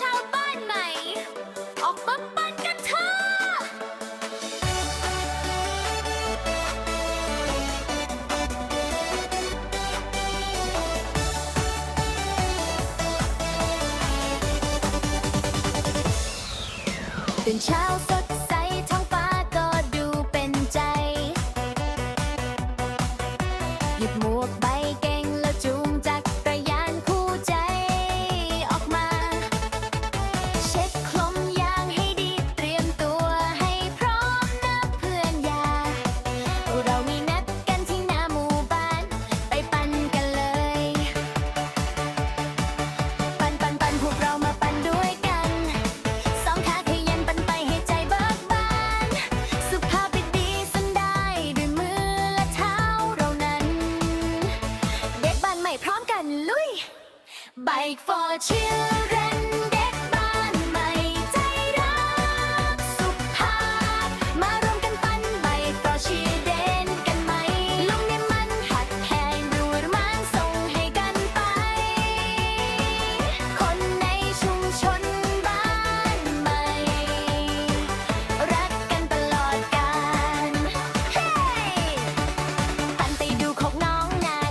ชาวบ้านไหน ออกมาปั้กันเถอะ ตื่นเช้าสดใสท้องฟ้าก็ดูเป็นใจ หยิบหมวกใบ Bike for Cheer